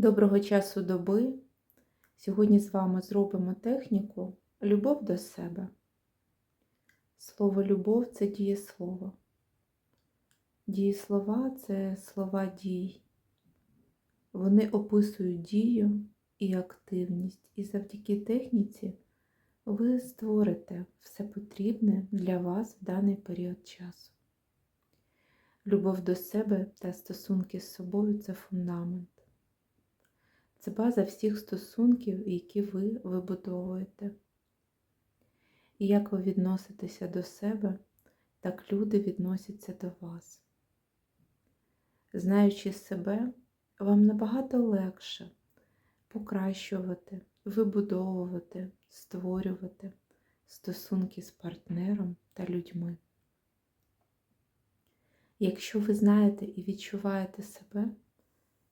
Доброго часу доби. Сьогодні з вами зробимо техніку Любов до себе. Слово любов це дієслово. Дієслова це слова дій. Вони описують дію і активність, і завдяки техніці ви створите все потрібне для вас в даний період часу. Любов до себе та стосунки з собою це фундамент. Це база всіх стосунків, які ви вибудовуєте. І як ви відноситеся до себе, так люди відносяться до вас. Знаючи себе, вам набагато легше покращувати, вибудовувати, створювати стосунки з партнером та людьми. Якщо ви знаєте і відчуваєте себе,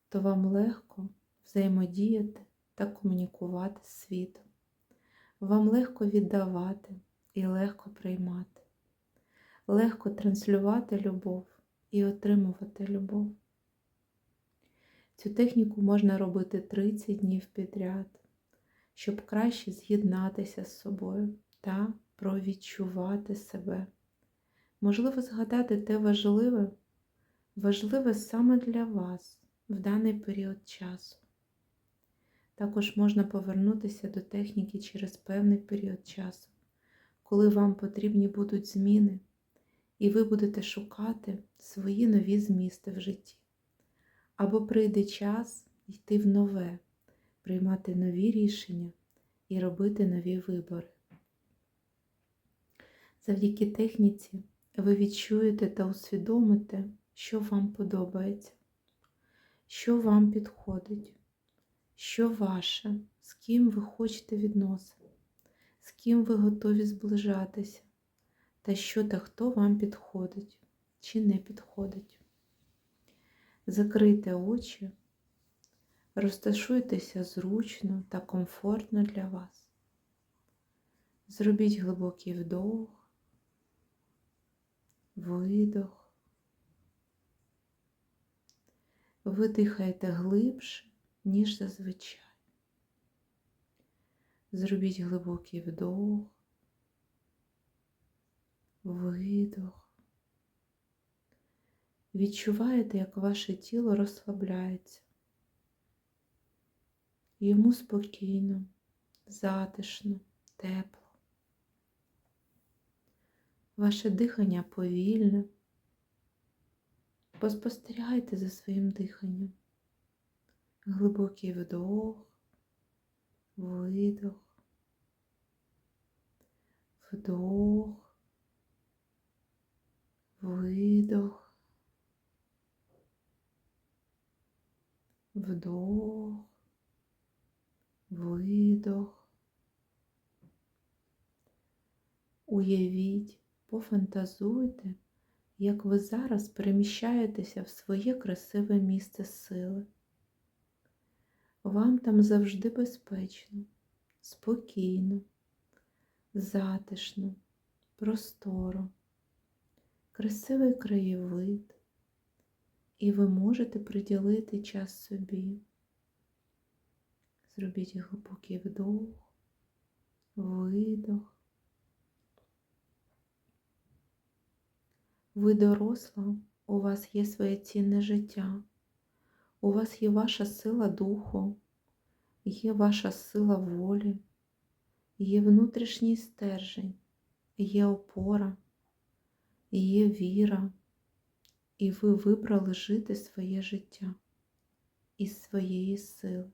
то вам легко взаємодіяти та комунікувати з світом. Вам легко віддавати і легко приймати, легко транслювати любов і отримувати любов. Цю техніку можна робити 30 днів підряд, щоб краще з'єднатися з собою та провідчувати себе. Можливо, згадати те важливе, важливе саме для вас в даний період часу. Також можна повернутися до техніки через певний період часу, коли вам потрібні будуть зміни, і ви будете шукати свої нові змісти в житті. Або прийде час йти в нове, приймати нові рішення і робити нові вибори. Завдяки техніці ви відчуєте та усвідомите, що вам подобається, що вам підходить що ваше, з ким ви хочете відносин, з ким ви готові зближатися, та що та хто вам підходить чи не підходить. Закрийте очі, розташуйтеся зручно та комфортно для вас. Зробіть глибокий вдох, видох. Видихайте глибше ніж зазвичай. Зробіть глибокий вдох, видох. Відчуваєте, як ваше тіло розслабляється. Йому спокійно, затишно, тепло. Ваше дихання повільне. Поспостерігайте за своїм диханням глибокий вдох, видох, вдох, видох, вдох, видох. Уявіть, пофантазуйте, як ви зараз переміщаєтеся в своє красиве місце сили. Вам там завжди безпечно, спокійно, затишно, просторо, красивий краєвид, і ви можете приділити час собі. Зробіть глибокий вдох, видох. Ви доросла, у вас є своє цінне життя. У вас є ваша сила духу, є ваша сила волі, є внутрішній стержень, є опора, є віра, і ви вибрали жити своє життя із своєї сили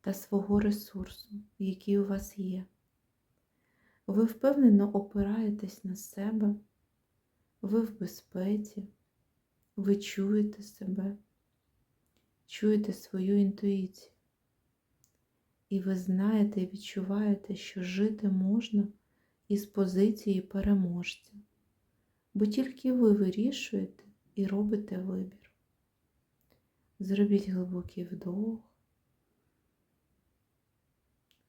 та свого ресурсу, який у вас є. Ви впевнено опираєтесь на себе, ви в безпеці, ви чуєте себе чуєте свою інтуїцію. І ви знаєте і відчуваєте, що жити можна із позиції переможця, бо тільки ви вирішуєте і робите вибір. Зробіть глибокий вдох,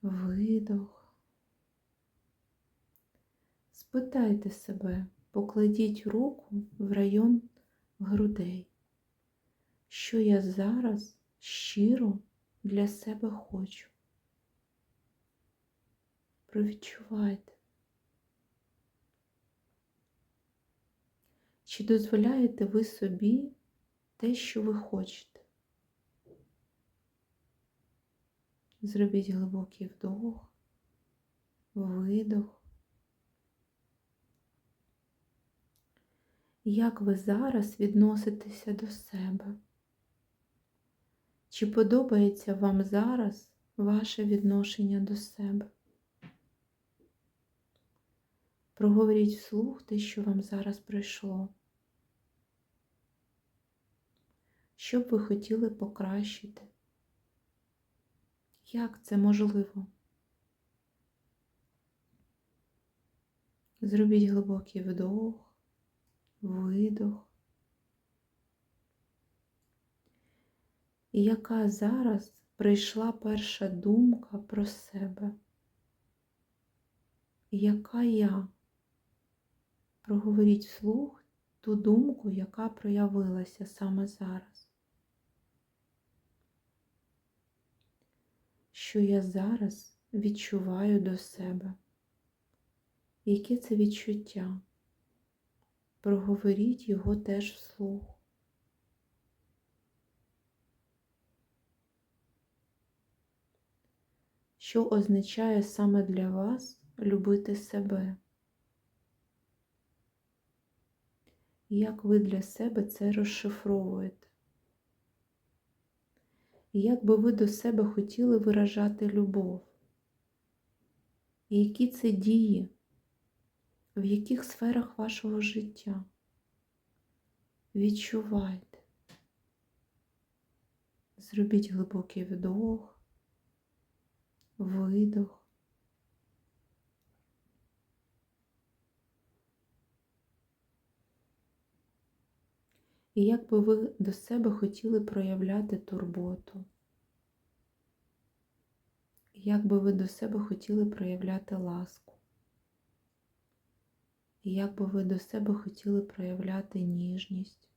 видох. Спитайте себе, покладіть руку в район грудей що я зараз щиро для себе хочу. Провідчувайте. Чи дозволяєте ви собі те, що ви хочете? Зробіть глибокий вдох, видох. Як ви зараз відноситеся до себе? Чи подобається вам зараз ваше відношення до себе? Проговоріть вслух те, що вам зараз прийшло. Що б ви хотіли покращити? Як це можливо? Зробіть глибокий вдох, видох. І яка зараз прийшла перша думка про себе? Яка я? Проговоріть вслух ту думку, яка проявилася саме зараз. Що я зараз відчуваю до себе? Яке це відчуття? Проговоріть його теж вслух. Що означає саме для вас любити себе? Як ви для себе це розшифровуєте? Як би ви до себе хотіли виражати любов? І які це дії, в яких сферах вашого життя? Відчувайте. Зробіть глибокий вдох, видох. І як би ви до себе хотіли проявляти турботу? Як би ви до себе хотіли проявляти ласку? Як би ви до себе хотіли проявляти ніжність?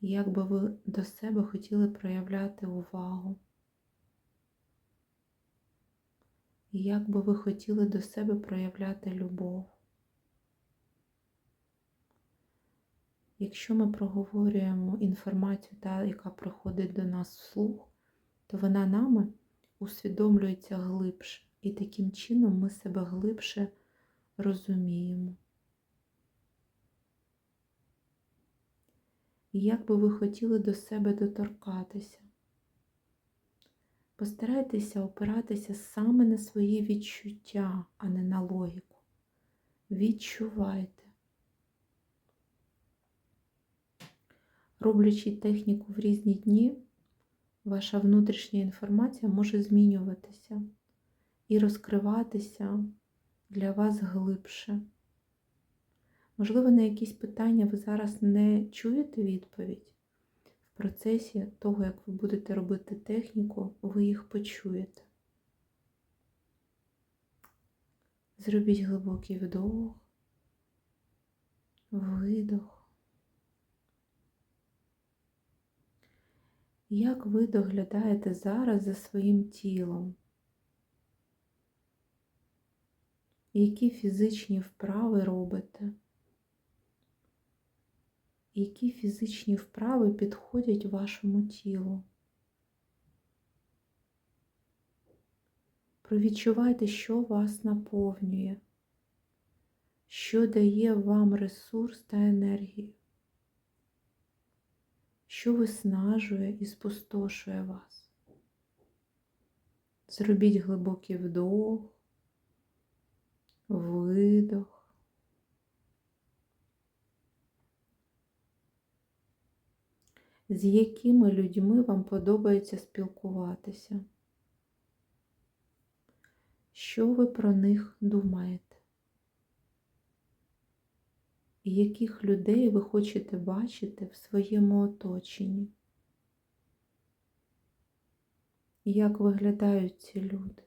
Як би ви до себе хотіли проявляти увагу? І як би ви хотіли до себе проявляти любов? Якщо ми проговорюємо інформацію, та, яка приходить до нас вслух, то вона нами усвідомлюється глибше, і таким чином ми себе глибше розуміємо. І як би ви хотіли до себе доторкатися? Постарайтеся опиратися саме на свої відчуття, а не на логіку. Відчувайте. Роблячи техніку в різні дні, ваша внутрішня інформація може змінюватися і розкриватися для вас глибше. Можливо, на якісь питання ви зараз не чуєте відповідь. Процесі того, як ви будете робити техніку, ви їх почуєте. Зробіть глибокий вдох, видох. Як ви доглядаєте зараз за своїм тілом? Які фізичні вправи робите? Які фізичні вправи підходять вашому тілу? Провідчувайте, що вас наповнює, що дає вам ресурс та енергію що виснажує і спустошує вас. Зробіть глибокий вдох, видох. З якими людьми вам подобається спілкуватися? Що ви про них думаєте? яких людей ви хочете бачити в своєму оточенні. Як виглядають ці люди?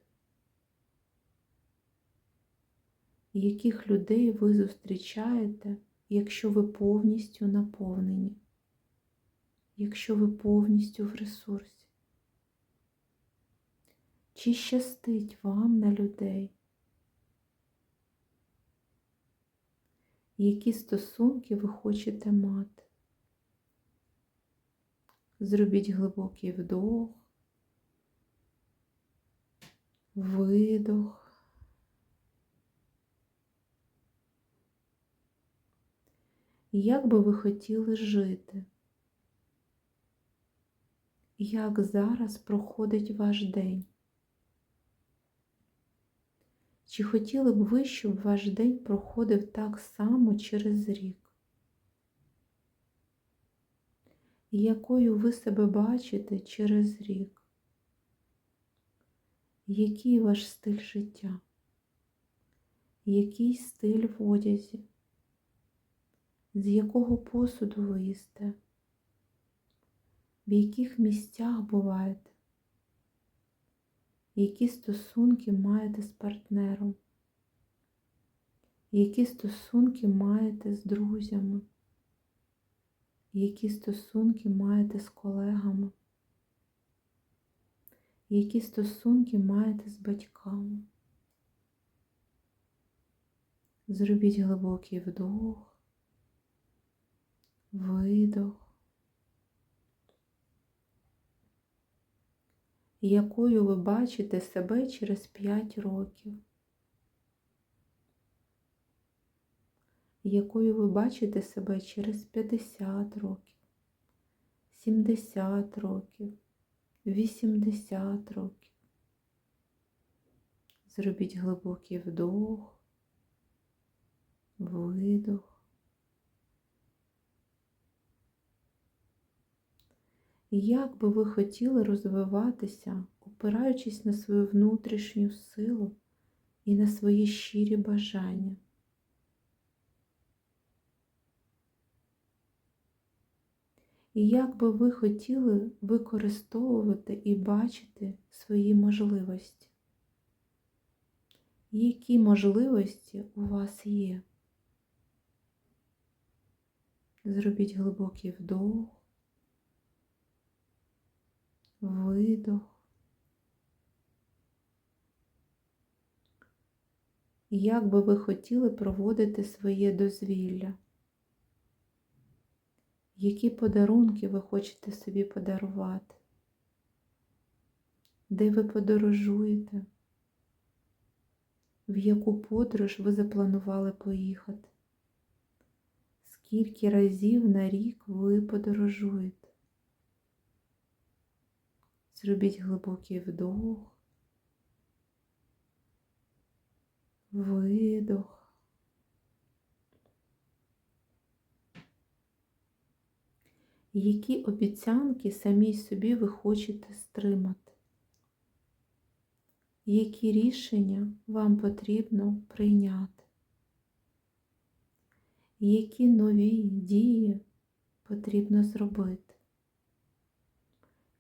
Яких людей ви зустрічаєте, якщо ви повністю наповнені? Якщо ви повністю в ресурсі? Чи щастить вам на людей? Які стосунки ви хочете мати? Зробіть глибокий вдох, видох. Як би ви хотіли жити? Як зараз проходить ваш день? Чи хотіли б ви, щоб ваш день проходив так само через рік? І якою ви себе бачите через рік? Який ваш стиль життя? Який стиль в одязі? З якого посуду ви їсте? В яких місцях буваєте? Які стосунки маєте з партнером? Які стосунки маєте з друзями? Які стосунки маєте з колегами? Які стосунки маєте з батьками? Зробіть глибокий вдох, видох. Якою ви бачите себе через 5 років, якою ви бачите себе через 50 років, 70 років, 80 років. Зробіть глибокий вдох, видох. Як би ви хотіли розвиватися, опираючись на свою внутрішню силу і на свої щирі бажання? І як би ви хотіли використовувати і бачити свої можливості? Які можливості у вас є? Зробіть глибокий вдох видох. Як би ви хотіли проводити своє дозвілля? Які подарунки ви хочете собі подарувати? Де ви подорожуєте? В яку подорож ви запланували поїхати? Скільки разів на рік ви подорожуєте? Зробіть глибокий вдох, видох. Які обіцянки самі собі ви хочете стримати? Які рішення вам потрібно прийняти? Які нові дії потрібно зробити?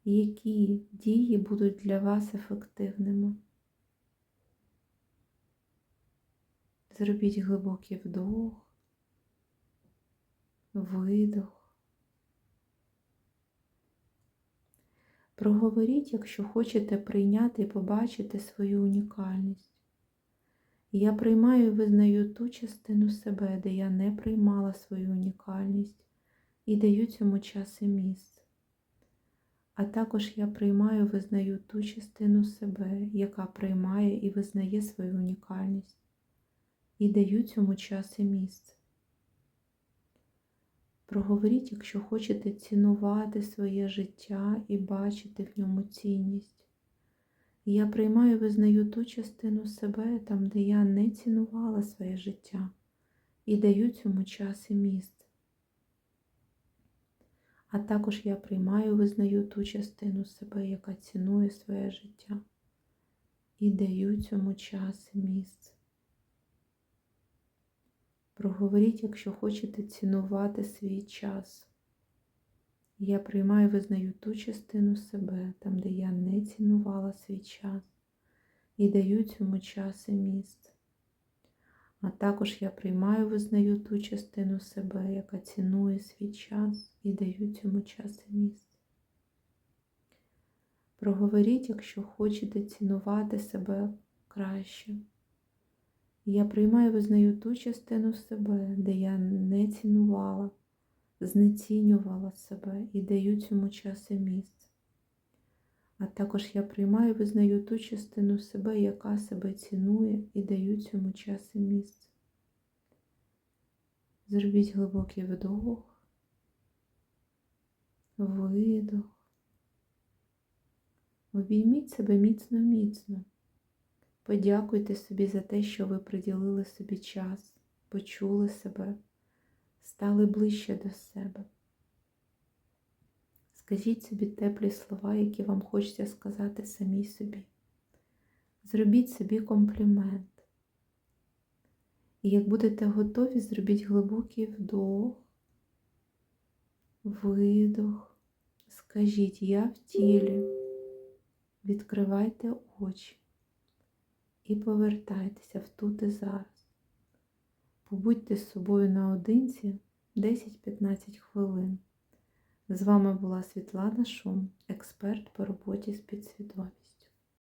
Які дії будуть для вас ефективними. Зробіть глибокий вдох, видох. Проговоріть, якщо хочете прийняти і побачити свою унікальність. Я приймаю і визнаю ту частину себе, де я не приймала свою унікальність, і даю цьому час і місце. А також я приймаю, визнаю ту частину себе, яка приймає і визнає свою унікальність, і даю цьому час і місце. Проговоріть, якщо хочете цінувати своє життя і бачити в ньому цінність. я приймаю, визнаю ту частину себе там, де я не цінувала своє життя, і даю цьому час і місце. А також я приймаю, визнаю ту частину себе, яка цінує своє життя, і даю цьому час і місце. Проговоріть, якщо хочете цінувати свій час. Я приймаю, визнаю ту частину себе, там, де я не цінувала свій час, і даю цьому час і місце. А також я приймаю, визнаю ту частину себе, яка цінує свій час і даю цьому час і місце. Проговоріть, якщо хочете цінувати себе краще. Я приймаю, визнаю ту частину себе, де я не цінувала, знецінювала себе і даю цьому час і місце. А також я приймаю, визнаю ту частину себе, яка себе цінує і даю цьому час і місце. Зробіть глибокий вдох, видох. Обійміть себе міцно-міцно. Подякуйте собі за те, що ви приділили собі час, почули себе, стали ближче до себе. Скажіть собі теплі слова, які вам хочеться сказати самій собі. Зробіть собі комплімент. І як будете готові, зробіть глибокий вдох, видох. Скажіть, я в тілі. Відкривайте очі і повертайтеся в тут і зараз. Побудьте з собою наодинці 10-15 хвилин. З вами була Світлана Шум, експерт по роботі з підсвідомістю.